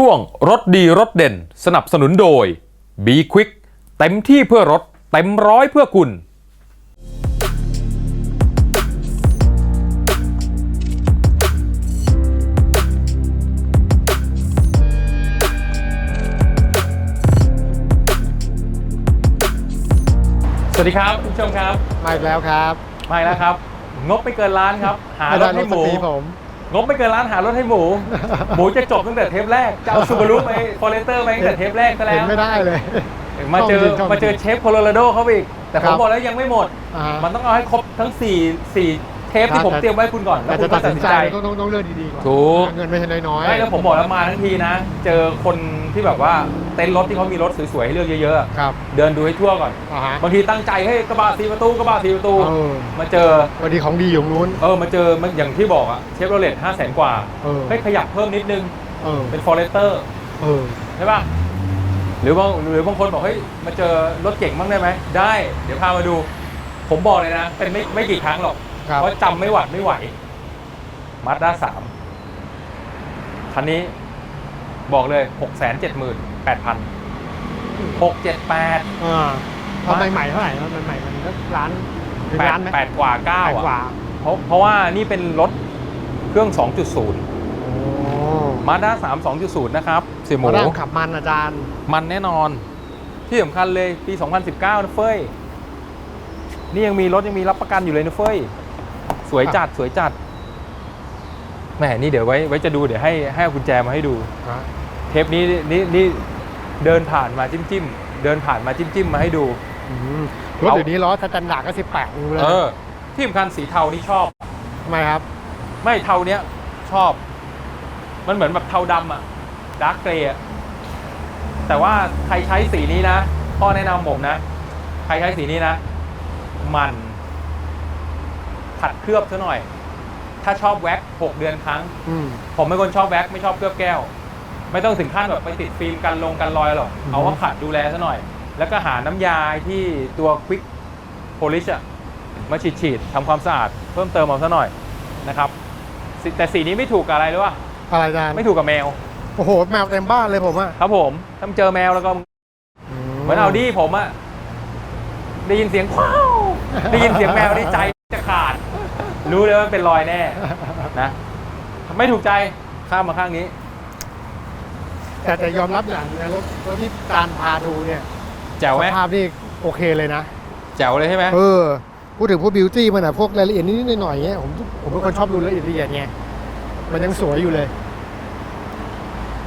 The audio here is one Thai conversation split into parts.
ช่วงรถดีรถเด่น สนับสนุนโดย b q u i c k เต็มที่เพื่อรถ เต็มร้อยเพื่อคุณ สวัสดีครับคุณผู้ชมครับ มาอีกแล้วครับมาอีกแล้วครับ งบไม่เกินล้านครับ หารถให้หมู ไได้รถสปีผม งบไม่เกินล้านหารถให้หมู หมูจะจบตั้งแต่เทปแรกจะเอาซูบารุไปฟอเรสเตอร์ไปตั้งแต่เทปแรกซะแล้เห็นว ไม่ได้เลย มาเจอช่งจริงช่งมาเจอจริงเชฟโคโลราโดเขาไปอีก แต่ผครัมบบอกแล้วยังไม่หมด อ่าฮะ มันต้องเอาให้ครบทั้ง4 4 เทปที่ผมแต่เตรียมไว้คุณก่อนแล้แต่วคุจะณตัก็ดตัดสิสินนใจใจต้องต้องต้องเลือกดีๆก่อนถูกเงินไม่ใช่น้อยๆไม่แล้วผมบอกแล้วมาทั้งทีนะ เจอคนที่แบบว่าเต็นท์รถที่เขามีรถสวยๆให้เลือกเยอะๆอะครับเดินดูให้ทั่วก่อน อ่าฮะบางทีตั้งใจให้กระบะสีประตูกระบะสีประตู เออมาเจอ วันดีของดีอยู่ตรงนู้นเออมาเจอมันอย่างที่บอกอะเชฟโรเลตห้าแสนกว่าเออให้ขยับเพิ่มนิดนึงเออเป็นฟอเรสเตอร์เออใช่ป่ะหรือบางหรือบางคนบอกเฮ้ยมาเจอรถเก่งบ้างได้ไหมได้ เดี๋ยวพามาดู ผมบอกเลยนะ เป็นไม่ไม่กี่ครั้งหรอก ครับ เพราะจำไม่หวัดไม่ไหวมาด้าสามคันนี้บอกเลยหกแสนเจ็ดหมื่นแปดพันหกเจ็ดแปด อ่าทำใหม่ๆเท่าไหร่แล้วใหม่ๆมันก็ล้านถึงแปดล้านไหมแปดกว่าเก้าแปดกว่าอะเพราะเพราะว่านี่เป็นรถเครื่อง 2.0 โอ้มาด้าสาม2.0 นะครับเสี่ยหมูมาด้านขับมันอาจารย์มันแน่นอน ที่สำคัญเลยปี 2019 นะเฟ้ย นี่ยังมีรถยังมีรับประกันอยู่เลยนะเฟ้ย สวยจัดสวยจัดแหมนี่เดี๋ยวไว้ไว้จะดูเดี๋ยวให้ให้เอากุญแจมาให้ดูเทปนี้นี่นี่เดินผ่านมาจิ้มจิ้มเดินผ่านมาจิ้มจิ้มมาให้ดู อืมรถเดี๋ยวนี้ล้อสแตนดาร์ดก็สิบแปดนิ้วเลยเออ ที่สำคัญสีเทานี่ชอบ ทำไมครับ ไม่เทาเนี้ยชอบ มันเหมือนแบบเทาดำอะดาร์กเกรย์อะแต่ว่าใครใช้สีนี้นะพ่อแนะนำผมนะ ใครใช้สีนี้นะ มัน ขัดเคลือบซะหน่อย ถ้าชอบแว็กหกเดือนครั้ง อืม ผมเป็นคนชอบแว็กไม่ชอบเคลือบแก้ว ไม่ต้องถึงขั้นแบบไปติดฟิล์มกันลงกันรอยหรอก อือฮึ เอาว่าขัดดูแลซะหน่อย แล้วก็หาน้ำยาที่ตัว Quick Polish อะมาฉีดฉีดๆทำความสะอาดเพิ่มเติมเอาซะหน่อยนะครับสิแต่สีนี้ไม่ถูกกับอะไรหรือวะอะไรอาจารย์ไม่ถูกกับแมว โอ้โหแมวเต็มบ้านเลยผมอะครับผมถ้าเจอแมวแล้วก็ เหมือนเอาดี้ผมอะได้ยินเสียงว้าวได้ยินเสียงแมวนี่ใจจะขาด รู้เลยว่าเป็นรอยแน่นะไม่ถูกใจข้ามมาข้างนี้ แต่แต่ยอมรับอย่างนะรถรถที่จานพาดูเนี่ยแจ๋วไหมสภาพนี่โอเคเลยนะแจ๋วเลยใช่ไหมเออพูดถึงพวกบิวตี้มันอะพวกรายละเอียดนิดๆหน่อยๆเงี้ยผมผมเป็นคนชอบดูรายละเอียดไงมันยังสวยอยู่เลย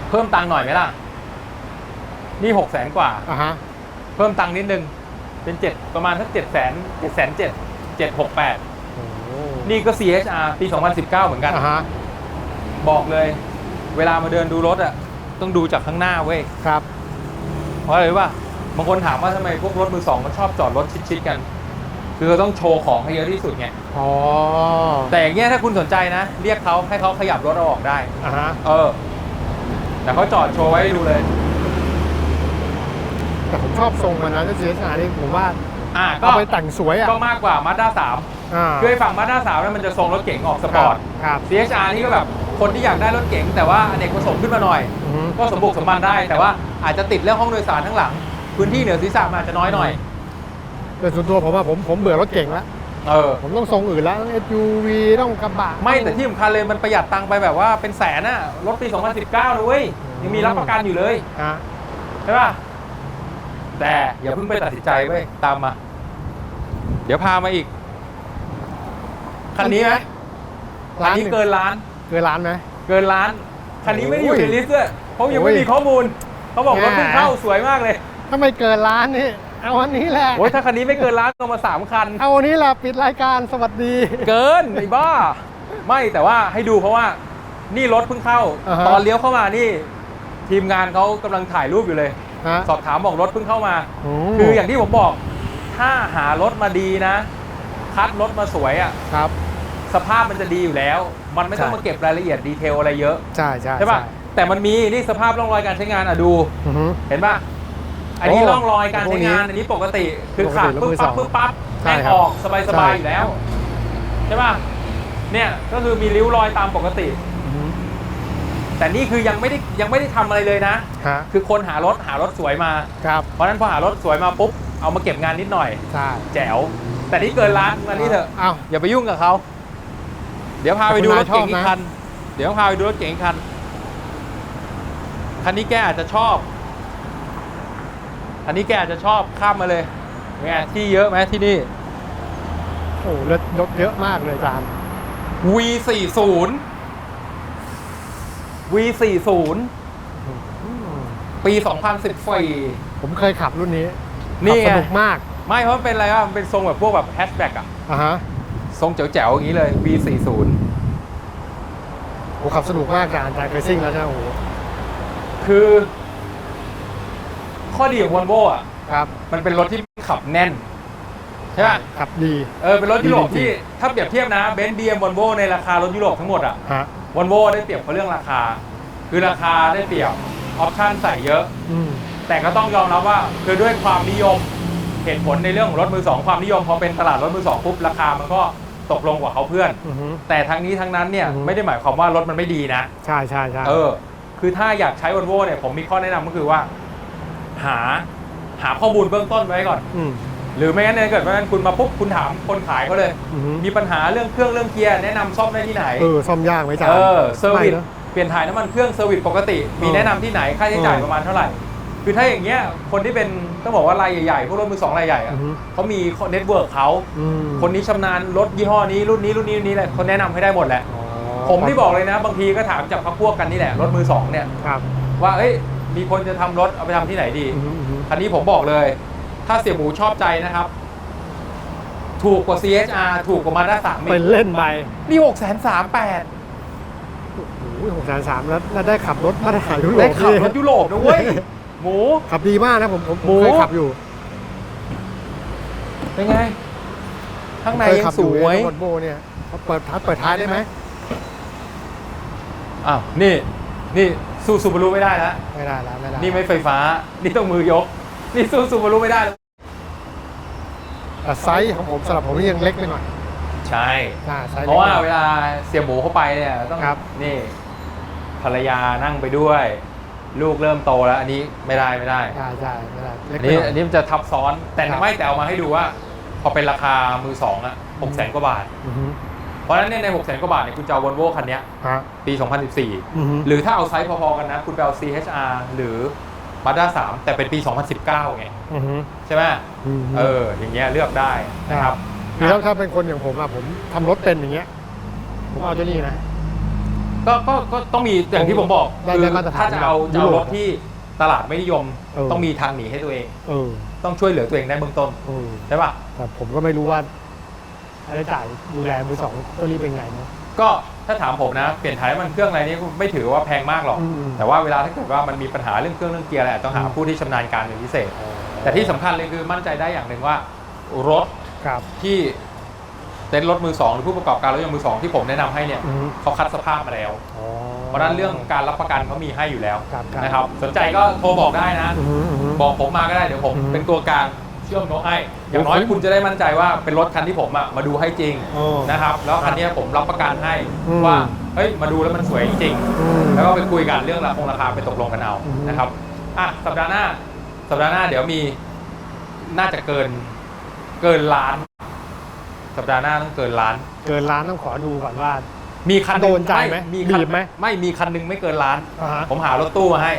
เพิ่มตังค์หน่อยไหมล่ะ นี่หกแสนกว่า อะฮะ เพิ่มตังค์นิดนึง เป็นเจ็ดประมาณสักเจ็ดแสนเจ็ดแสนเจ็ดเจ็ดหกแปดโอ้โห นี่ก็ CHR ปี 2019 เหมือนกัน อะฮะบอกเลย เวลามาเดินดูรถอะต้องดูจากข้างหน้าเว้ย ครับ เพราะอะไรรู้ป่ะบางคนถามว่าทำไมพวกรถมือสองมันชอบจอดรถชิดๆกัน คือเราต้องโชว์ของให้เยอะที่สุดไง อ๋อแต่อย่างเงี้ยถ้าคุณสนใจนะ เรียกเขาให้เขาขยับรถเราออกได้ อะฮะเออ แต่เขาจอดโชว์ไว้ให้ดูเลย แต่ผมชอบทรงมันนะเจ้า CSR นี่ผมว่าอะก็เอาไปแต่งสวยอะก็มากกว่ามาด้าสาม อ่าคือไอ้ฝั่งมาด้าสามนั้นมันจะทรงรถเก๋งออกสปอร์ต ครับ CHR นี่ก็แบบคนที่อยากได้รถเก๋งแต่ว่าอเนกประสงค์ขึ้นมาหน่อย อือฮึ ก็สมบุกสมบันได้ แต่ว่าอาจจะติดเรื่องห้องโดยสารทั้างหลัง พื้นที่เหนือศีรษะมันอาจจะน้อยหน่อย แต่ส่วนตัวผมว่าผมผมเบื่อรถเก่งแล้ว เออ ผมต้องทรงอื่นแล้วต้อง SUV ต้องกระบะ ไม่แต่ที่สำคัญเลยมันประหยัดตังค์ไปแบบว่าเป็นแสนอะรถปี 2019เลยเว้ยยังมีรับประกันอยู่เลย ฮะใช่ป่ะ แต่อย่าเพิ่งไปตัดสินใจเว้ยตามมา เดี๋ยวพามาอีก คันนี้ไหมคันร้านหนี้นึ่งเกินล้าน เกินล้านไหมเกินล้าน คันนี้ไม่ได้อยู่โอ้ในยลิสต์ด้วยเพราะยังไม่โอ้ยมีข้อมูล เขาบอกว่าแหมเพิ่งเข้าสวยมากเลยถ้าไม่เกินล้านนี่ เอาอันนี้แหละโอ้ยถ้าคันนี้ไม่เกินล้านก็มาสามคัน เอาอันนี้แหละปิดรายการสวัสดี เกินไอ้บ้า ไม่แต่ว่าให้ดูเพราะว่า นี่รถเพิ่งเข้าอ่าฮะตอนเลี้ยวเข้ามานี่ ทีมงานเขากำลังถ่ายรูปอยู่เลยฮะสอบถามบอกรถเพิ่งเข้ามามคืออย่างที่ผมบอก ถ้าหารถมาดีนะ คัดรถมาสวยอะ่ะครับ สภาพมันจะดีอยู่แล้ว มันไม่ต้องใช่มาเก็บรายละเอียดดีเทลอะไรเยอะ ใช่ใช่ใช่ป่ะแต่มันมีนี่สภาพร่องรอยการใช้งานอะดูอือฮึ เห็นป่ะอันนี้โอ้ร่องรอยการใช้งานพวกนี้อันนี้ปกติคือปกติขาดรถปึ๊บมือปั๊สบองปึ๊บปั๊บใช่แม่งครับออกสบายสใช่บายอยู่แล้วใช่ป่ะเนี่ยก็คือมีริ้วรอยตามปกติ อือฮึแต่นี่คือยังไม่ได้ยังไม่ได้ทำอะไรเลยนะ ฮะคือคนหารถหารถสวยมา ครับเพราะฉะนั้นพอหารถสวยมาปุ๊บเอามาเก็บงานนิดหน่อย ใช่แจ๋ว แต่นี่เกินล้านมานี่เถอะอ้าวอย่าไปยุ่งกับเขา เดี๋ยวพาไปดูรถเก๋งอีกคัน เดี๋ยวพาไปดูรถเก๋งอีกคัน คันนี้แกอาจจะชอบคันนี้แกอาจจะชอบข้ามมาเลยไงที่เยอะไหมที่นี่ โอ้โหรถรถเยอะมากเลยอาจารย์ V40 V40 ปี 2014ผมเคยขับรุ่นนี้นี่ขับไงสนุกมาก ไม่เพราะมันเป็นอะไรวะมันเป็นทรงแบบพวกแบบแฮชแบ็กอะอะฮะทรงแจ๋วๆอย่างนี้เลย V40 ผมขับสนุกมากอาจารย์อาจารย์เคยซิ่งแล้วใช่ไหมโอ้โหคือ ข้อดีของวอลโวอะ ครับมันเป็นรถที่ขับแน่น ใช่ป่ะขับดี เออเป็นรถยุโรปดีจริงๆที่ถ้าเปรียบเทียบนะเบนซ์บีเอ็มวอลโวในราคารถยุโรปทั้งหมดอะฮะ วอลโวได้เปรียบเพราะเรื่องราคา คือราคาได้เปรียบออปชั่นใส่เยอะ อืม แต่ก็ต้องยอมรับว่าคือด้วยความนิยม เหตุผลในเรื่องของรถมือสองความนิยมพอเป็นตลาดรถมือสองปุ๊บราคามันก็ตกลงกว่าเขาเพื่อน อือฮึ แต่ทั้งนี้ทั้งนั้นเนี่ยอือฮึ ไม่ได้หมายความว่ารถมันไม่ดีนะ ใช่ใช่ใช่ เออ คือถ้าอยากใช้วอลโวเนี่ยผมมีข้อแนะนำก็คือว่า หาหาข้อมูลเบื้องต้นไว้ก่อน อืมหรือไม่งั้นเนี่ยเกิดว่าคุณมาปุ๊บคุณถามคนขายเขาเลย อือฮึมีปัญหาเรื่องเครื่องเรื่องเกียร์แนะนำซ่อมได้ที่ไหน เออซ่อมยากไหมอาจารย์เออเซอร์วิสไม่นะเปลี่ยนถ่ายน้ำมันเครื่องเซอร์วิสปกติ มีเออแนะนำที่ไหนค่าใช้จ่ายเออ ประมาณเท่าไหร่ คือถ้าอย่างเงี้ยคนที่เป็นต้องบอกว่ารายใหญ่ๆพวกรถมือสองรายใหญ่อะอือฮึ เขามีเน็ตเวิร์กเขาอืมคนนี้ชำนาญรถยี่ห้อนี้รุ่นนี้รุ่นนี้รุ่นนี้เลยคนแนะนำให้ได้หมดแหละ อ๋อผมที่บอกเลยนะ บางทีก็ถามจากพักพวกกันนี่แหละรถมือสองเนี่ยครับว่าเอ้ยมีคนจะทำรถเอาไปทำที่ไหนดี อือฮึอือฮึคันนี้ผมบอกเลย ถ้าเสี่ยหมูชอบใจนะครับ ถูกกว่า CHR ถูกกว่ามาด้าสามเป็นเล่นไปนี่หกแสนสามแปดโอ้โหหกแสนสามแล้วแล้วได้ขับรถมาตรฐานยุโรปได้ขับรถนี่ยุโรปนะเว้ย หมู ขับดีมากนะผมผมผมหมู เคยขับอยู่เป็นไง ข้างในเคยยัขังบสอยู่วยวอลโบเนี่ยเขาเปิดท้ายเปิดท้ายได้ไหมอ้าว นี่ นี่สู้ซูบารุไม่ได้แล้ว ไม่ได้แล้วไม่ได้นี่ไม่ไฟฟ้า นี่ต้องมือยก นี่สู้ซูบารุไม่ได้แล้วแต่ไซส์ของผมสำหรับผมนี่ยังเล็กไปหน่อยใช่ อ่าไซส์เพเล็ก ราะว่าไปหเวน่อยลาเสี่ยหมูเข้าไปเนี่ยต้องครับ นี่ภรรยานั่งไปด้วย ลูกเริ่มโตแล้วอันนี้ไม่ได้ไม่ได้ใช่ใช่ไม่ได้เล็กอันไปนี้หน่อยอันนี้มันจะทับซ้อนแต่ครับไม่แต่เอามาให้ดูว่า พอเป็นราคามือสองอะหกแสนกว่าบาท อือฮึเพราะฉะนั้นเนี่ยในหกแสนกว่าบาทเนี่ยคุณจะเอาวอลโว่คันเนี้ยฮะปี 2014 อือฮึหรือถ้าเอาไซส์พอๆกันนะ คุณไปเอา CHR หรือ Mazda 3 แต่เป็นปี 2019 ไง อือฮึ ใช่ไหมอืม เออ อย่างเงี้ยเลือกได้นะครับ คือถ้าถ้าเป็นคนอย่างผมอะผมทำรถเป็นอย่างเงี้ยผมเอาเจ้านี่นะ ก็ก็ก็ต้องมีอย่างที่ผมบอกได้คือได้มาตรฐานถ้าจะเอาแบบจะเอายุโรรปถที่ตลาดไม่นิยม เออ ต้องมีทางหนีให้ตัวเอง เออต้องช่วยเหลือตัวเองได้เบื้องต้นเออใช่ป่ะแต่ผมก็ไม่รู้ว่าค่าใช้จ่ายดูแลมือสองตัวนี้เป็นไงเนาะก็ถ้าถามผมนะเปลี่ยนถ่ายน้ำมันเครื่องอะไรนี่ไม่ถือว่าแพงมากหรอก อืมแต่ว่าเวลาถ้าเกิดว่ามันมีปัญหาเรื่องเครื่องเรื่องเกียร์อะไรต้องหาอืม ผู้ที่ชำนาญการเป็นพิเศษ แต่ที่สำคัญเลยคือมั่นใจได้อย่างหนึ่งว่ารถครับ ที่ เต็นท์รถมือสองหรือผู้ประกอบการรถยนต์มือสองที่ผมแนะนำให้เนี่ยอือฮึเขาคัดสภาพมาแล้ว อ๋อ เพราะฉะนั้นเรื่องการรับประกันเขามีให้อยู่แล้วครับครับ นะครับ สนใจก็โทรบอกได้นะ อือฮึอือฮึบอกผมมาก็ได้เดี๋ยวผมอืมเป็นตัวกลางเชื่อมโน้ตให้อย่างน้อยโอ้โหคุณจะได้มั่นใจว่าเป็นรถคันที่ผมอะมาดูให้จริงอ๋อนะครับ แล้วคันเนี้ยผมรับประกันให้อืม ว่าเฮ้ยมาดูแล้วมันสวยจริง อืม แล้วก็ไปคุยกันเรื่องราคงราคาไปตกลงกันเอาอืม นะครับอะสัปดาห์หน้า สัปดาห์หน้าเดี๋ยวมีน่าจะเกินเกินล้าน สัปดาห์หน้าต้องเกินล้าน เกินล้านต้องขอดูก่อนว่า มีคันงโดนใจไหมมีคันบีบไหมไม่มีคันหนึงไม่เกินล้าน อ่าฮะ ผมหารถตู้มาให้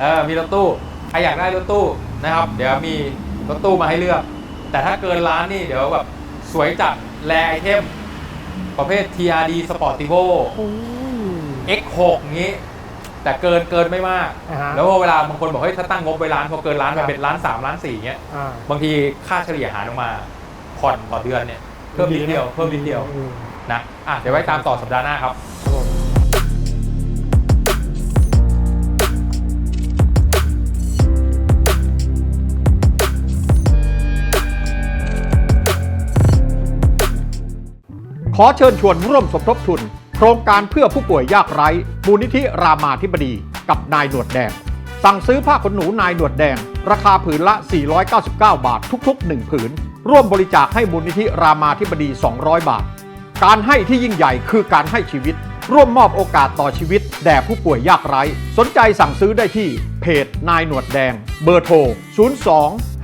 เออ มีรถตู้ ใครอยากได้รถตู้นะครับ เดี๋ยวมีรถตู้มาให้เลือก แต่ถ้าเกินล้านนี่เดี๋ยวแบบสวยจัดแรไอเทม ประเภท TRD Sportivo โอ้ย X6 อย่างงี้ แต่เกินเกินไม่มาก อ่าฮะ แล้วพอเวลาบางคนบอกเฮ้ยถ้าตั้งงบไว้ล้านพอเกินล้านครัไปบเป็นล้านสามล้านสี่เงี้ย อ่า บางทีค่าเฉลี่ยหารออกมา ผ่อนต่อเดือนเนี่ยเพิ่มนิดเดียวเพิ่มนิดเดียวอืมนะอะเดี๋ยวไว้ตามต่อสัปดาห์หน้าครับ ครับผมขอเชิญชวนร่วมสมทบทุน โครงการเพื่อผู้ป่วยยากไร้มูลนิธิรามาธิบดี กับนายหนวดแดง สั่งซื้อผ้าขนหนูนายหนวดแดง ราคาผืนละ 499 บาททุกๆ 1 ผืน ร่วมบริจาคให้มูลนิธิรามาธิบดี 200 บาท การให้ที่ยิ่งใหญ่คือการให้ชีวิต ร่วมมอบโอกาสต่อชีวิต แด่ผู้ป่วยยากไร้ สนใจสั่งซื้อได้ที่เพจนายหนวดแดง เบอร์โทร 02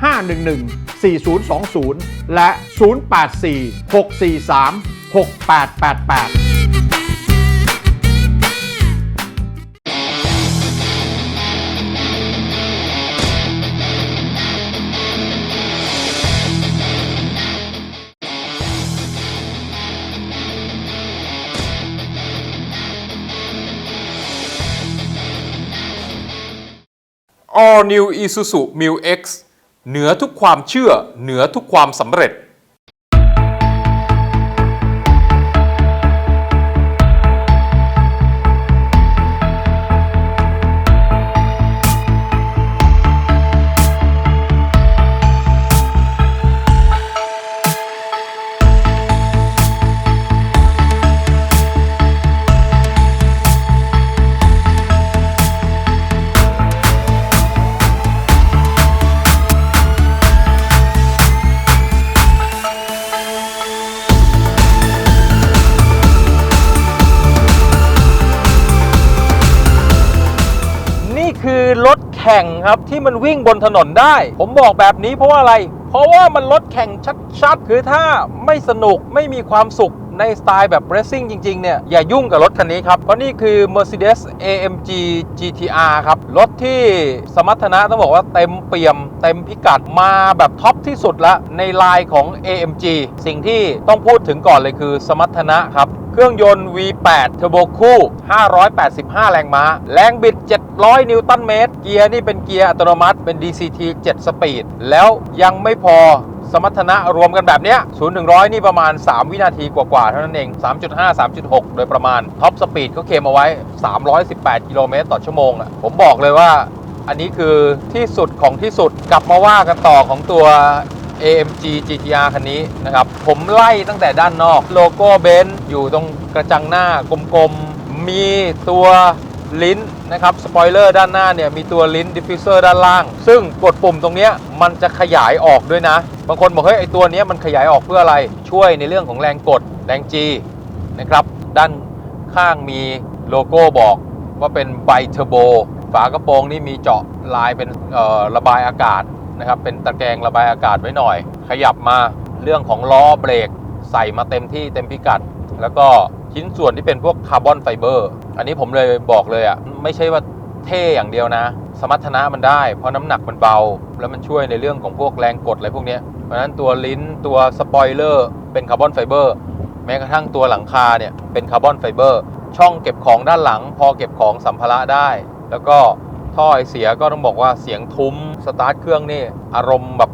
511 4020 และ 084 643 6888 All New Isuzu Mu X เหนือทุกความเชื่อ เหนือทุกความสำเร็จ ข่งครับที่มันวิ่งบนถนนได้ ผมบอกแบบนี้เพราะว่าอะไร เพราะว่ามันรถแข่งชัดๆ คือถ้าไม่สนุกไม่มีความสุข ในสไตล์แบบ racing จริง ๆ เนี่ย อย่ายุ่งกับรถคันนี้ครับ เพราะนี่คือ Mercedes AMG GTR ครับ รถที่สมรรถนะต้องบอกว่าเต็มเปี่ยม เต็มพิกัดมาแบบท็อปที่สุดละในไลน์ของ AMG สิ่งที่ต้องพูดถึงก่อนเลยคือสมรรถนะครับเครื่องยนต์ V8 เทอร์โบคู่ 585 แรงม้า แรงบิด 700 นิวตันเมตร เกียร์นี่เป็นเกียร์อัตโนมัติ เป็น DCT 7 สปีด แล้วยังไม่พอ มรรถนะรวมกันแบบเนี้ย0ถึง100นี่ประมาณ 3 วินาทีกว่าๆเท่านั้นเอง 3.5 3.6 โดยประมาณท็อปสปีดเขาเคมเอาไว้ 318 กิโลเมตรต่อชั่วโมงอะผมบอกเลยว่าอันนี้คือที่สุดของที่สุดกลับมาว่ากันต่อของตัว AMG GTR คันนี้นะครับ ผมไล่ตั้งแต่ด้านนอก โลโก้เบนซ์อยู่ตรงกระจังหน้ากลมๆ มีตัว ลิ้นนะครับสปอยเลอร์ด้านหน้าเนี่ยมีตัวลิ้นดิฟฟิวเซอร์ด้านล่าง ซึ่งกดปุ่มตรงนี้มันจะขยายออกด้วยนะ บางคนบอกเฮ้ยไอตัวนี้มันขยายออกเพื่ออะไรช่วยในเรื่องของแรงกดแรง G นะครับด้านข้างมีโลโก้บอกว่าเป็นไบเทอร์โบฝากระโปรงนี่มีเจาะลายเป็นระบายอากาศนะครับเป็นตะแกรงระบายอากาศไว้หน่อย ขยับมาเรื่องของล้อเบรกใส่มาเต็มที่เต็มพิกัด แล้วก็ ชิ้นส่วนที่เป็นพวกคาร์บอนไฟเบอร์ อันนี้ผมเลยบอกเลยอะไม่ใช่ว่าเท่อย่างเดียวนะ สมรรถนะมันได้ เพราะน้ำหนักมันเบา แล้วมันช่วยในเรื่องของพวกแรงกดอะไรพวกนี้เพราะฉะนั้นตัวลิ้นตัวสปอยเลอร์เป็นคาร์บอนไฟเบอร์แม้กระทั่งตัวหลังคาเนี่ยเป็นคาร์บอนไฟเบอร์ช่องเก็บของด้านหลัง พอเก็บของสัมภาระได้ แล้วก็ท่อไอเสียก็ต้องบอกว่าเสียงทุ้มสตาร์ทเครื่องนี่อารมณ์แบบ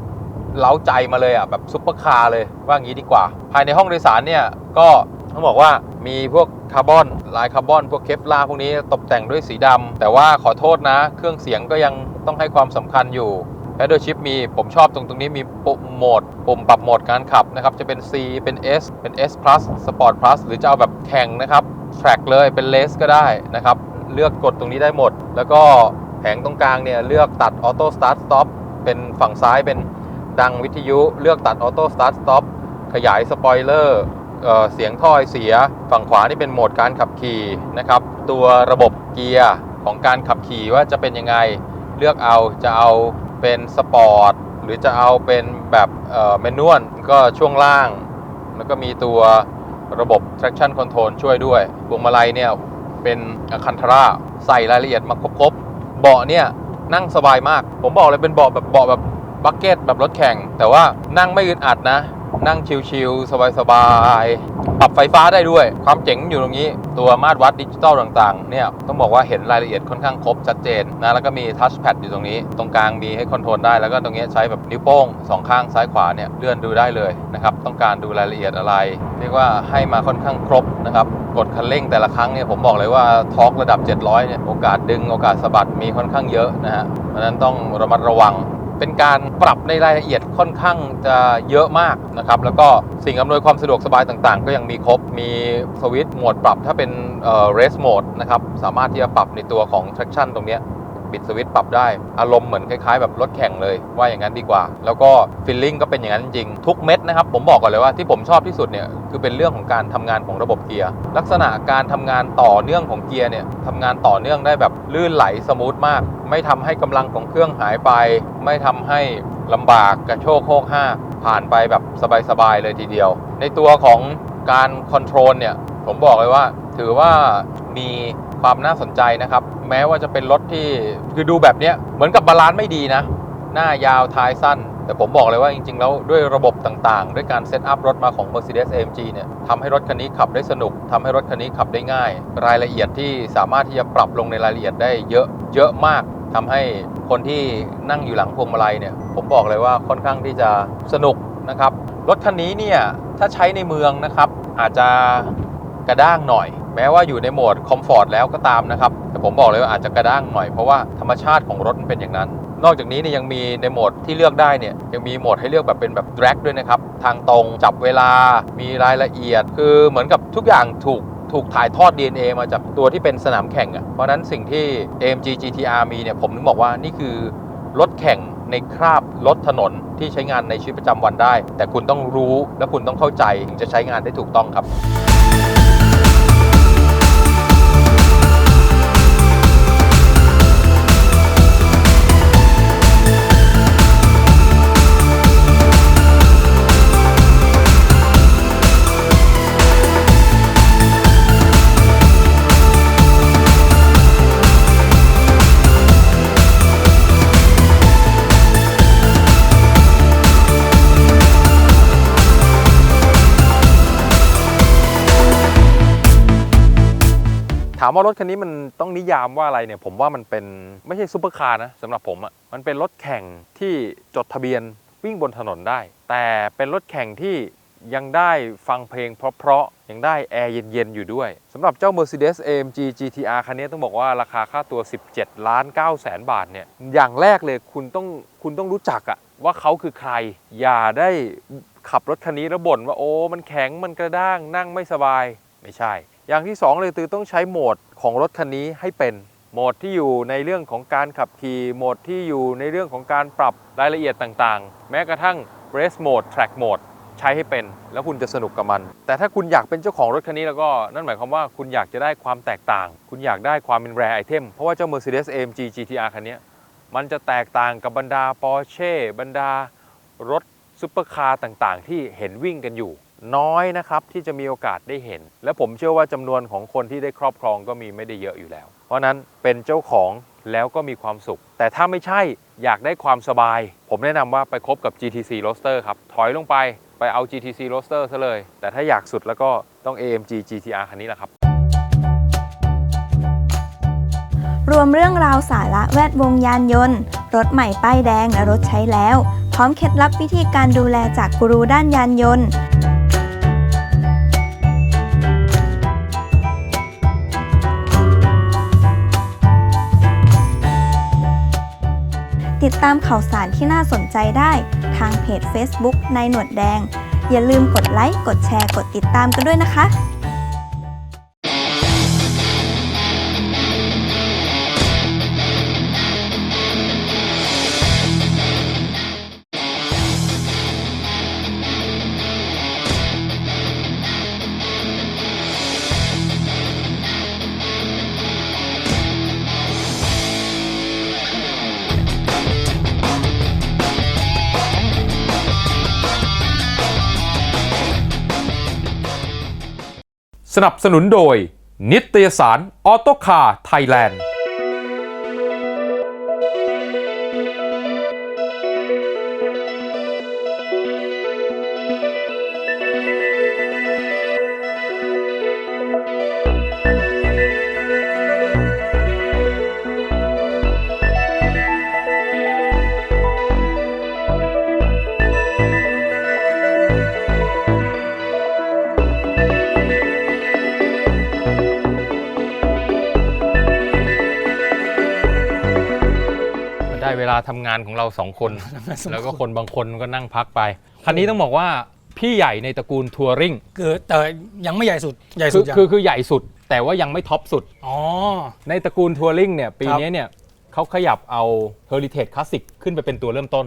เล้าใจมาเลยอะแบบซุปเปอร์คาร์เลยว่างี้ดีกว่า ภายในห้องโดยสารเนี่ยก็ต้องบอกว่า มีพวกคาร์บอนลายคาร์บอนพวกเคปลาพวกนี้ตกแต่งด้วยสีดำแต่ว่าขอโทษนะ เครื่องเสียงก็ยังต้องให้ความสำคัญอยู่แพดเดิลชิพมีผมชอบตรงตรงนี้มีปุ่มโหมด ปุ่มปรับโหมดการขับนะครับ จะเป็น C เป็น S เป็น S plus Sport plus หรือจะเอาแบบแข่งนะครับ track เลยเป็น race ก็ได้นะครับ เลือกกดตรงนี้ได้หมด แล้วก็แผงตรงกลางเนี่ยเลือกตัด Auto Start Stop เป็นฝั่งซ้ายเป็นดังวิทยุ เลือกตัด Auto Start Stop ขยายสปอยเลอร์ เสียงถ้อยเสีย ฝั่งขวานี่เป็นโหมดการขับขี่นะครับ ตัวระบบเกียร์ของการขับขี่ว่าจะเป็นยังไง เลือกเอาจะเอาเป็นสปอร์ตหรือจะเอาเป็นแบบเมนวลก็ช่วงล่าง แล้วก็มีตัวระบบ traction control ช่วยด้วยพวงมาลัยเนี่ยเป็นคันทราใส่รายละเอียดมาครบๆเบาะเนี่ยนั่งสบายมาก ผมบอกเลยเป็นเบาะแบบเบาะแบบบักเก็ตแบบรถแข่ง แต่ว่านั่งไม่อึดอัดนะ นั่งชิลๆสบายๆปรับไฟฟ้าได้ด้วย ความเจ๋งอยู่ตรงนี้ ตัวมาตรวัดดิจิตอลต่างๆ เนี่ย ต้องบอกว่าเห็นรายละเอียดค่อนข้างครบชัดเจนนะ แล้วก็มีทัชแพดอยู่ตรงนี้ ตรงกลางมีให้คอนโทรลได้ แล้วก็ตรงนี้ใช้แบบนิ้วโป้งสองข้างซ้ายขวาเนี่ย เลื่อนดูได้เลยนะครับ ต้องการดูรายละเอียดอะไร เรียกว่าให้มาค่อนข้างครบนะครับ กดคันเร่งแต่ละครั้งเนี่ย ผมบอกเลยว่าทอร์กระดับ 700 เนี่ย โอกาสดึง โอกาสสะบัด มีค่อนข้างเยอะนะฮะ เพราะฉะนั้นต้องระมัดระวัง เป็นการปรับในรายละเอียดค่อนข้างจะเยอะมากนะครับ แล้วก็สิ่งอำนวยความสะดวกสบายต่างๆ ก็ยังมีครบ มีสวิตช์โหมดปรับถ้าเป็นเอ่อ race mode นะครับ สามารถที่จะปรับในตัวของ traction ตรงเนี้ย ปิดสวิตช์ปรับได้ อารมณ์เหมือนคล้ายๆ แบบรถแข่งเลยว่าอย่างนั้นดีกว่า แล้วก็ฟีลลิ่งก็เป็นอย่างนั้นจริงทุกเม็ดนะครับผมบอกก่อนเลยว่าที่ผมชอบที่สุดเนี่ยคือเป็นเรื่องของการทำงานของระบบเกียร์ลักษณะการทำงานต่อเนื่องของเกียร์เนี่ยทำงานต่อเนื่องได้แบบลื่นไหลสมูทมาก ไม่ทำให้กำลังของเครื่องหายไป ไม่ทำให้ลำบากกระโชกโคกห้าผ่านไปแบบสบายๆเลยทีเดียว ในตัวของการคอนโทรลเนี่ยผมบอกเลยว่า ถือว่ามีความน่าสนใจนะครับ แม้ว่าจะเป็นรถที่คือดูแบบเนี้ยเหมือนกับบาลานซ์ไม่ดีนะ หน้ายาวท้ายสั้น แต่ผมบอกเลยว่าจริง ๆ แล้วด้วยระบบต่างๆ ด้วยการเซตอัพรถมาของ Mercedes AMG เนี่ยทำให้รถคันนี้ขับได้สนุกทำให้รถคันนี้ขับได้ง่าย รายละเอียดที่สามารถที่จะปรับลงในรายละเอียดได้เยอะเยอะมากทำให้คนที่นั่งอยู่หลังพวงมาลัยเนี่ยผมบอกเลยว่าค่อนข้างที่จะสนุกนะครับ รถคันนี้เนี่ยถ้าใช้ในเมืองนะครับอาจจะกระด้างหน่อย แม้ว่าอยู่ในโหมดคอมฟอร์ตแล้วก็ตามนะครับ แต่ผมบอกเลยว่าอาจจะกระด้างหน่อยเพราะว่าธรรมชาติของรถมันเป็นอย่างนั้น นอกจากนี้เนี่ยยังมีในโหมดที่เลือกได้เนี่ยยังมีโหมดให้เลือกแบบเป็นแบบ drag ด้วยนะครับ ทางตรงจับเวลา มีรายละเอียด คือเหมือนกับทุกอย่างถูกถูกถ่ายทอด DNA มาจากตัวที่เป็นสนามแข่งอะ่ะ เพราะฉะนั้นสิ่งที่ AMG GTR มีเนี่ยผมถึงบอกว่านี่คือรถแข่งในคราบรถถนนที่ใช้งานในชีวิตประจำวันได้ แต่คุณต้องรู้และคุณต้องเข้าใจถึงจะใช้งานได้ถูกต้องครับ ถามว่ารถคันนี้มันต้องนิยามว่าอะไรเนี่ย ผมว่ามันเป็นไม่ใช่ซูเปอร์คาร์นะสำหรับผมอะ่ะมันเป็นรถแข่งที่จดทะเบียนวิ่งบนถนนได้ แต่เป็นรถแข่งที่ยังได้ฟังเพลงเพราะๆ ยังได้แอร์เย็น ๆ อยู่ด้วยสำหรับเจ้า Mercedes AMG GTR คันนี้ต้องบอกว่าราคาค่าตัว 17 ล้าน9แสนบาทเนี่ยอย่างแรกเลยคุณต้องคุณต้องรู้จักอะว่าเขาคือใคร อย่าได้ขับรถคันนี้แล้วบ่นว่าโอ้ มันแข็งมันกระด้างนั่งไม่สบาย ไม่ใช่ อย่างที่ 2 เลยคือต้องใช้โหมดของรถคันนี้ให้เป็นโหมดที่อยู่ในเรื่องของการขับขี่โหมดที่อยู่ในเรื่องของการปรับรายละเอียดต่างๆ แม้กระทั่ง race mode track mode ใช้ให้เป็น แล้วคุณจะสนุกกับมัน แต่ถ้าคุณอยากเป็นเจ้าของรถคันนี้แล้วก็นั่นหมายความว่าคุณอยากจะได้ความแตกต่าง คุณอยากได้ความเป็น rare item เพราะว่าเจ้า Mercedes AMG GTR คันนี้มันจะแตกต่างกับบรรดา Porsche บรรดารถซุปเปอร์คาร์ต่างๆ ที่เห็นวิ่งกันอยู่ น้อยนะครับที่จะมีโอกาสได้เห็น และผมเชื่อว่าจำนวนของคนที่ได้ครอบครองก็มีไม่ได้เยอะอยู่แล้ว เพราะฉะนั้นเป็นเจ้าของแล้วก็มีความสุข แต่ถ้าไม่ใช่อยากได้ความสบาย ผมแนะนำว่าไปคบกับ GTC Roadster ครับ ถอยลงไปไปเอา GTC Roadster ซะเลย แต่ถ้าอยากสุดแล้วก็ต้อง AMG GTR คันนี้แหละครับ รวมเรื่องราวสาระแวดวงยานยนต์ รถใหม่ป้ายแดงและรถใช้แล้ว พร้อมเคล็ดลับวิธีการดูแลจากกูรูด้านยานยนต์ ติดตามข่าวสารที่น่าสนใจได้ทางเพจ Facebook นายหนวดแดง อย่าลืมกดไลค์ กดแชร์ กดติดตามกันด้วยนะคะ สนับสนุนโดย นิตยสารออโตคาร์ไทยแลนด์ ลาทำงานของเราสองคน แล้วก็คนบางคนก็นั่งพักไป คันนี้ต้องบอกว่าพี่ใหญ่ในตระกูลทัวริงคือแต่ยังไม่ใหญ่สุดใหญ่คืสุอดยังคือคือใหญ่สุด แต่ว่ายังไม่ท็อปสุดอ๋อในตระกูลทัวริงเนี่ยปีนี้เนี่ยเขาขยับเอา Heritage Classic ขึ้นไปเป็นตัวเริ่มต้น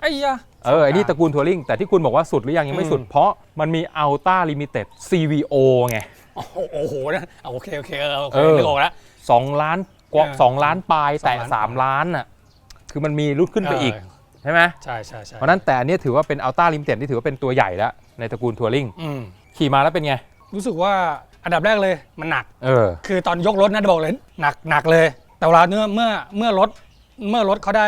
ไอ้ยะเออไอ้นี่ตระกูลทัวริงแต่ที่คุณบอกว่าสุดหรือยังยังไม่สุดอืมเพราะมันมี Ultra Limited CVO ไงโอ้โหโอ้โหนะเอาโอเคโอเคเออโอเคเออนึกออกแล้ว2ล้านกว่าเออสองล้านปลายแต่สองล้าน3ล้านอะ คือมันมีรุ่นขึ้นไปอีกเใช่ไหมใช่ใช่ใช่เพราะฉะนั้นแต่อันเนี้ยถือว่าเป็น Ultra Limited ที่ถือว่าเป็นตัวใหญ่แล้วในตระกูลทัวริงอืมขี่มาแล้วเป็นไง รู้สึกว่าอันดับแรกเลยมันหนักเออคือตอนยกรถนะบอกเลยหนักหนักเลย แต่เวลาเนื้อเมื่อเมื่อรถเมื่อรถเขาได้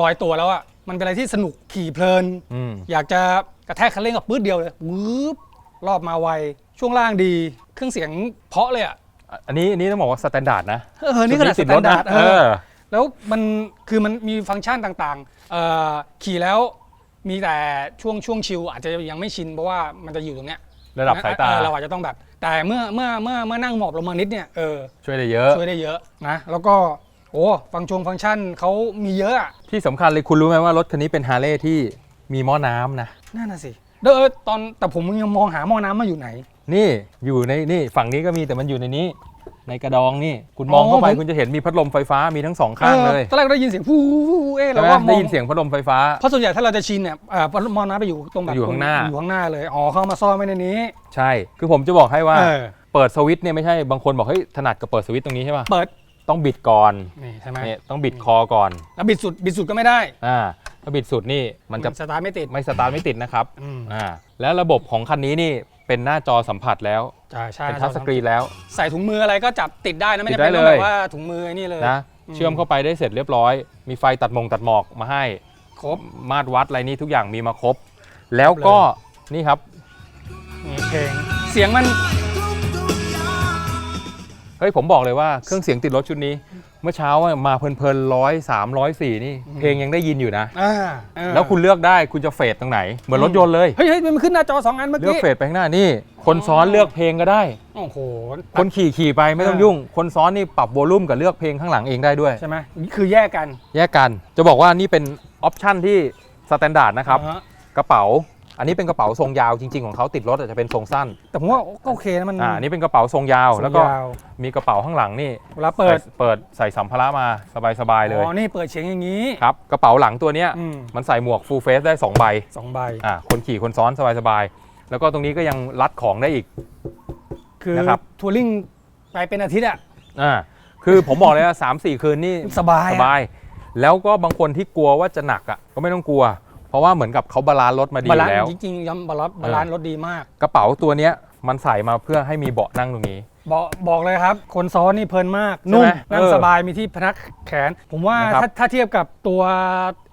ลอยตัวแล้วอะมันเป็นอะไรที่สนุกขี่เพลินอืมอยากจะกระแทกคันเร่งกับปื๊ดเดียวเลยวืบรอบมาไว ช่วงล่างดี เครื่องเสียงเพราะเลยอะอันนี้อันนี้ต้องบอกว่าสแตนดาร์ดนะ เออ นี่ขนาดสติดแตรถนดานะร์ดเออ แล้วมันคือมันมีฟังก์ชันต่างๆเอ่อขี่แล้วมีแต่ช่วงช่วงชิลอาจจะยังไม่ชินเพราะว่ามันจะอยู่ตรงเนี้ยระดับสายตา เออเราอาจจะต้องแบบ แต่เมื่อเมื่อเมื่อเมื่อนั่งหมอบลงมานิดเนี่ยเออช่วยได้เยอะ ช่วยได้เยอะนะแล้วก็โอ้ฟังก์ชงฟังก์ชันเขามีเยอะอะที่สำคัญเลยคุณรู้ไหมว่ารถคันนี้เป็นฮาร์เลย์ที่มีหม้อน้ำนะ นั่นน่ะสิเด้อตอนแต่ผมยังมองหาหม้อน้ำมาอยู่ไหน นี่อยู่ในนี่ฝั่งนี้ก็มีแต่มันอยู่ในนี้ ในกระดองนี่คุณมองเข้าไปอ๋อผม คุณจะเห็นมีพัดลมไฟฟ้ามีทั้งสองข้างเลยออตอนแรกได้ยินเสียงฟูเอ๊ะใช่เราไหมก็มได้องยินเสียงพัดลมไฟฟ้า เพราะส่วนใหญ่ถ้าเราจะชินเนี่ยเอ่อพัดลมหม้อน้ำไปอยู่ตรงแบบอยู่ข้างหน้า อยู่ข้างหน้าเลยอ๋อเข้ามาซ่อนไว้ในนี้ใช่ คือผมจะบอกให้ว่า เออเปิดสวิตช์เนี่ยไม่ใช่บางคนบอกเฮ้ยถนัดกับเปิดสวิตช์ตรงนี้ใช่ป่ะเปิดต้องบิดก่อนนี่ใช่ไหมเนี่ยต้องบิดคอก่อนแล้วบิดสุดบิดสุดก็ไม่ได้อ่าถ้าบิดสุดนี่มันจะสตาร์ทไม่ติดไม่สตาร์ทไม่ติดนะครับอืมอ่าแล้วระบบของคันนี้นี่ เป็นหน้าจอสัมผัสแล้วใช่ใช่เป็นทัชสกรีนแล้ว ใส่ถุงมืออะไรก็จับติดได้นะไม่ติดจำเป็นได้ต้องเลยแบบว่าถุงมือไอ้นี่เลย นะอืม เชื่อมเข้าไปได้เสร็จเรียบร้อย มีไฟตัดมงตัดหมอกมาให้ ครบมาตรวัดอะไรนี่ทุกอย่างมีมาครบ แล้วก็นี่ครับนี่เพลงเสียงมัน เฮ้ยผมบอกเลยว่าเครื่องเสียงติดรถชุดนี้ เมื่อเช้าอะมาเพลินๆร้อยสามร้อยสี่นี่ เพลงยังได้ยินอยู่นะ อ่าเออแล้วคุณเลือกได้คุณจะเฟดตรงไหน เหมือนรถยนต์เลย เฮ้ยเฮ้ยมันขึ้นหน้าจอสองอันเมื่อเลือกกี้เฟดไปข้างหน้านี่ คนซ้อนเลือกเพลงก็ได้ โอ้โหคนขี่ขี่ไปไม่ต้องเออยุ่ง คนซ้อนนี่ปรับโวลูมกับเลือกเพลงข้างหลังเองได้ด้วย ใช่ไหมคือแยกกันแยกกัน จะบอกว่านี่เป็นออปชันที่สแตนดาร์ดนะครับ อ่าฮกระเป๋า อันนี้เป็นกระเป๋าทรงยาวจริงๆของเขาติดรถอาจจะเป็นทรงสั้นแต่ผมว่าก็โอเคนะมันอ่าอันนี่เป็นกระเป๋าทรงยาวแล้วก็ยาวมีกระเป๋าข้างหลังนี่เวลาเปิด ใส่เปิดใส่สัมภาระมาสบายๆเลย อ๋อ นี่เปิดเสียงอย่างนี้ ครับกระเป๋าหลังตัวเนี้ยอืม มันใส่หมวก full face ได้2ใบสองใบ อ่าคนขี่คนซ้อนสบายๆแล้วก็ตรงนี้ก็ยังรัดของได้อีก คือนะครับ ทัวริงไปเป็นอาทิตย์อะอ่าคือผมบอกเลยว่าสามสี่คืนนี่สบายอะ สบาย แล้วก็บางคนที่กลัวว่าจะหนักอะก็ไม่ต้องกลัวเพ ราะว่าเหมือนกับเขาบาลานซ์รถมาดีบาลานแล้วซ์จริงๆย้ำบาลานซ์บาลานซ์รถดีมาก กระเป๋าตัวเนี้ยมันใส่มาเพื่อให้มีเบาะนั่งตรงนี้ บอกบอกเลยครับ คนซ้อนนี่เพลินมากนุ่มใช่ไหมนั่งเออสบายมีที่พนักแขน ผมว่านะครับ ถ้าถ้าเทียบกับตัว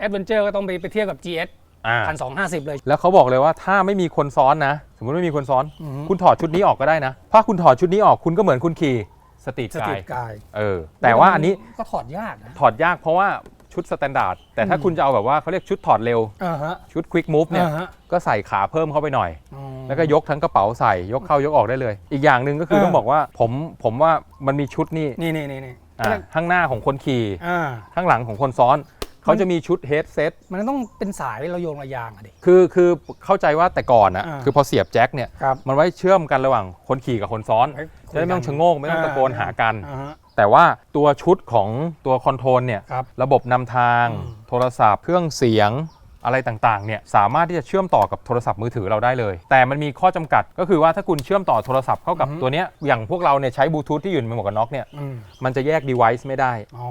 Adventure ก็ต้องไปไปเทียบกับ GS อ่าพันสองห้าสิบเลย แล้วเขาบอกเลยว่าถ้าไม่มีคนซ้อนนะ สมมติไม่มีคนซ้อน อือฮึ คุณถอดชุดนี้ออกก็ได้นะถ้าคุณถอดชุดนี้ออกคุณก็เหมือนคุณขี่สตรีทสกาติยกายเออแต่ว่าอันนี้ก็ถอดยากนะ ถอดยากเพราะว่า ชุดสแตนดาร์ดแต่ถ้าอืมคุณจะเอาแบบว่าเขาเรียกชุดถอดเร็ว อ่าฮะ ชุดควิกมูฟเนี่ยอ่าฮะ ก็ใส่ขาเพิ่มเข้าไปหน่อย อ๋อ แล้วก็ยกทั้งกระเป๋าใส่ยกเข้ายกออกได้เลย อีกอย่างหนึ่งก็คือเออ ต้องบอกว่าผมผมว่ามันมีชุดนี่นี่นี่นี่นี่อ่าข้างหน้าของคนขี่ อ่า ข้างหลังของคนซ้อน เขาจะมีชุดเฮดเซตมันต้องเป็นสายเราโยงระยางอะดิ คือคือเข้าใจว่าแต่ก่อนอะอ่า คือพอเสียบแจ็คเนี่ยครับ มันไว้เชื่อมกันระหว่างคนขี่กับคนซ้อนไว้คุยจะได้ไม่ต้องชะโงกไม่ต้องตะโกนหากัน อ่าฮะ แต่ว่าตัวชุดของตัวคอนโทรลเนี่ยครับระบบนำทางอืมโทรศัพท์เครื่องเสียง อะไรต่างๆเนี่ยสามารถที่จะเชื่อมต่อกับโทรศัพท์มือถือเราได้เลย แต่มันมีข้อจำกัดก็คือว่าถ้าคุณเชื่อมต่อโทรศัพท์เข้ากับอือฮึตัวเนี้ยอย่างพวกเราเนี่ยใช้บลูทูธที่อยู่ในหมวกกันน็อกเนี่ยอืมมันจะแยก device ไม่ได้อ๋อ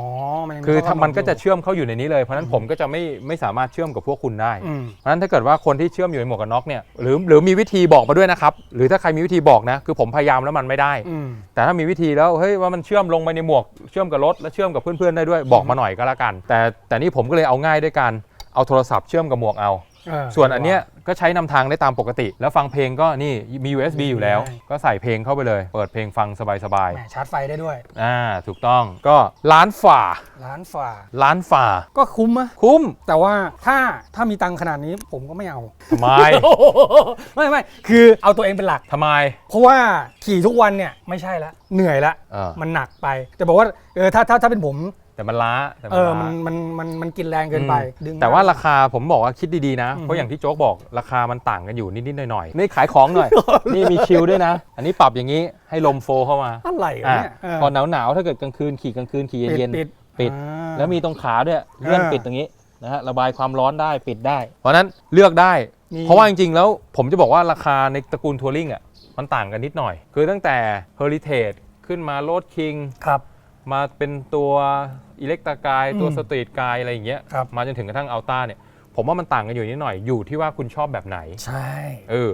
มันยังคือถ้าข้มันก็จะอยู่เชื่อมเข้าอยู่ในนี้เลยเพราะฉะนั้นผมก็จะไม่ไม่สามารถเชื่อมกับพวกคุณได้อืมเพราะฉะนั้นถ้าเกิดว่าคนที่เชื่อมอยู่ในหมวกกันน็อกเนี่ยหรือหรือมีวิธีบอกมาด้วยนะครับหรือถ้าใครมีวิธีบอกนะคือผมพยายามแล้วมันไม่ได้อืมแต่ถ้ามีวิธีแล้วเฮ้ยว่ามันเชื่อมลงไปในหมวกเชื่อมกับรถแล้วเชื่อมกับเพื่อนๆได้ด้วยบอกมาหน่อยก็แล้วกัน แต่แต่นี่ผมก็เลยเอาง่ายด้วยการ เอาโทรศัพท์เชื่อมกับหมวกเอา เออส่วนอันเนี้ยก็ใช้นำทางได้ตามปกติ แล้วฟังเพลงก็นี่มี USB อยู่แล้วได้ก็ใส่เพลงเข้าไปเลย เปิดเพลงฟังสบายแหมชาร์จไฟได้ด้วย ๆอ่าถูกต้องก็ล้านฝ่าร้านฝ่า ล้านฝ่า ก็คุ้มอะคุ้มแต่ว่าถ้าถ้ามีตังค์ขนาดนี้ผมก็ไม่เอา ทำไม ไม่ไม่คือเอาตัวเองเป็นหลัก ทำไม เพราะว่าขี่ทุกวันเนี่ยไม่ใช่ละเหนื่อยละ เออ มันหนักไป แต่บอกว่าเออถ้าถ้าถ้าเป็นผม แต่มันล้าแต่เออล้ามันมันมันมันกินแรงเกินไป ดึงแต่ว่าราคาผมบอกว่าคิดดีๆนะอืมเพราะอย่างที่โจ๊กบอกราคามันต่างกันอยู่นิดๆหน่อยๆนี่ขายของหน่อย นี่มีชิลด้วยนะ อันนี้ปรับอย่างนี้ให้ลมโฟเข้ามาอะไรวะอะเนี่ยเออ พอหนาวๆถ้าเกิดกลางคืนขี่กลางคืนขี่ปิดเย็นปิดปิด อ่า แล้วมีตรงขาด้วยเลื่อนอ่าปิดตรงนี้นะฮะระบายความร้อนได้ปิดได้ เพราะฉะนั้นเลือกได้มีเพราะว่าจริงๆ แล้วผมจะบอกว่าราคาในตระกูลทัวริงอะมันต่างกันนิดหน่อย คือตั้งแต่ Heritage ขึ้นมาโรดคิงครับ มาเป็นตัว อิเล็กตากายตัวอืมสตรีทกายอะไรอย่างเงี้ยครับ มาจนถึงกระทั่งอัลต้าเนี่ยผมว่ามันต่างกันอยู่นิดหน่อยอยู่ที่ว่าคุณชอบแบบไหน ใช่ เออ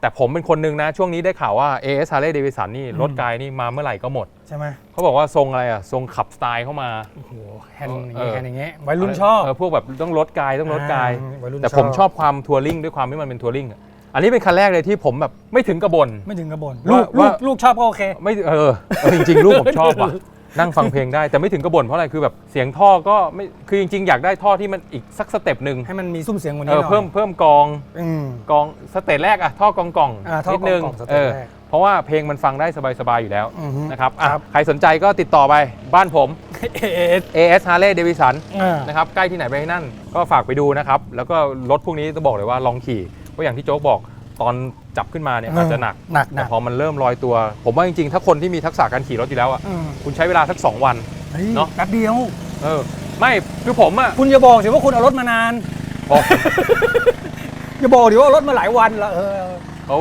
แต่ผมเป็นคนหนึ่งนะ ช่วงนี้ได้ข่าวว่า AS Harley Davidson นี่ อืม รถกายนี่มาเมื่อไหร่ก็หมด ใช่ไหมเขาบอกว่าทรงอะไรอะทรงขับสไตล์เข้ามาโอ้โหแฮนด์อย่างเอเงี้อยแฮนด์อย่างเงี้ยวัยรุ่นชอบเออพวกแบบต้องรถกายต้องรถกาย อ่วัยรุ่นแต่ผมชอบความทัวริงด้วยความที่มันเป็นทัวริงอะอันนี้เป็นคันแรกเลยที่ผมแบบไม่ถึงกระบน ไม่ถึงกระบนว่าลูกลูว่า กลูกชอบก็โอเค ไม่เออเออจริงๆ ลูกผมชอบว่ะ นั่งฟังเพลงได้แต่ไม่ถึงกระบนเพราะอะไรคือแบบเสียงท่อก็ไม่คือจริงๆ อยากได้ท่อที่มันอีกสักสเต็ปหนึ่งให้มันมีซุ้มเสียงกว่าเอนี้หอน่อยเพิ่มเพิ่มกองอืม กองสเตจแรกอะท่อกองกล่องอ่าท่อนิดนึงกองๆสเตจเออแรกเพราะว่าเพลงมันฟังได้สบายๆอยู่แล้วอือฮึนะครับอะครับ ใครสนใจก็ติดต่อไปบ้านผม เอส AS Harley Davidson อ่า นะครับใกล้ที่ไหนไปที่นั่นก็ฝากไปดูนะครับ แล้วก็รถพวกนี้ต้องบอกเลยว่าลองขี่เพราะอย่างที่โจ๊กบอกตอน จับขึ้นมาเนี่ยอาจจะหนักหนักหแต่นักพอมันเริ่มลอยตัว ผมว่าจริงๆ ถ้าคนที่มีทักษะการขี่รถอยู่แล้วอะอืมคุณใช้เวลาสัก 2 วันเฮ้ยเนอะแป๊บเดียวเออไม่คือผมอะคุณอย่าบอกสิว่าคุณเอารถมานานโอ้อย่าบอกดิว่าเอารถมาหลายวันละเออเขา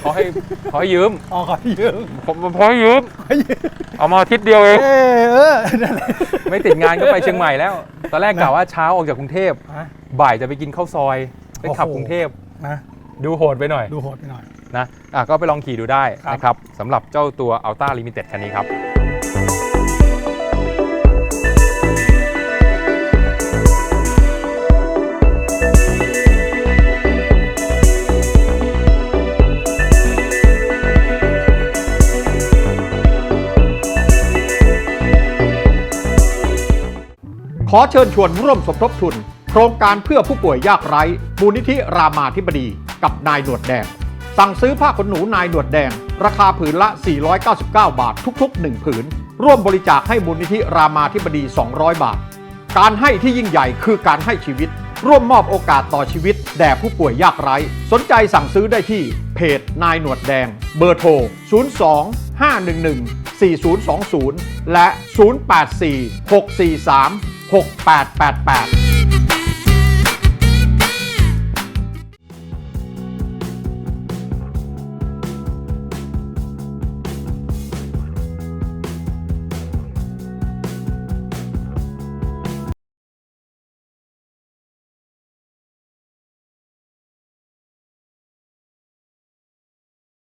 เขาให้เขาให้ยืมอ๋อขอยืมผมผมเขาให้ยืมขอยืมเอามาอาทิตย์เดียวเองเออเออนั่นแหละไม่ติดงานก็ไปเชียงใหม่แล้ว ตอนแรกกะว่าเช้าออกจากกรุงเทพฮะบ่ายจะไปกินข้าวซอยไปขับโอ้โหกรุงเทพนะ ดูโหดไปหน่อยดูโหดไปหน่อย นะอะก็ไปลองขี่ดูได้ครับ นะครับสำหรับเจ้าตัว Alta Limited คันนี้ครับ ขอเชิญชวนร่วมสมทบทุน โครงการเพื่อผู้ป่วยยากไร้ มูลนิธิรามาธิบดี กับนายหนวดแดง สั่งซื้อผ้าขนหนูนายหนวดแดง ราคาผืนละ 499 บาททุก ๆ 1 ผืน ร่วมบริจาคให้มูลนิธิรามาธิบดี 200 บาท การให้ที่ยิ่งใหญ่คือการให้ชีวิต ร่วมมอบโอกาสต่อชีวิต แด่ผู้ป่วยยากไร้ สนใจสั่งซื้อได้ที่เพจนายหนวดแดง เบอร์โทร 02 511 4020 และ 084 643 6888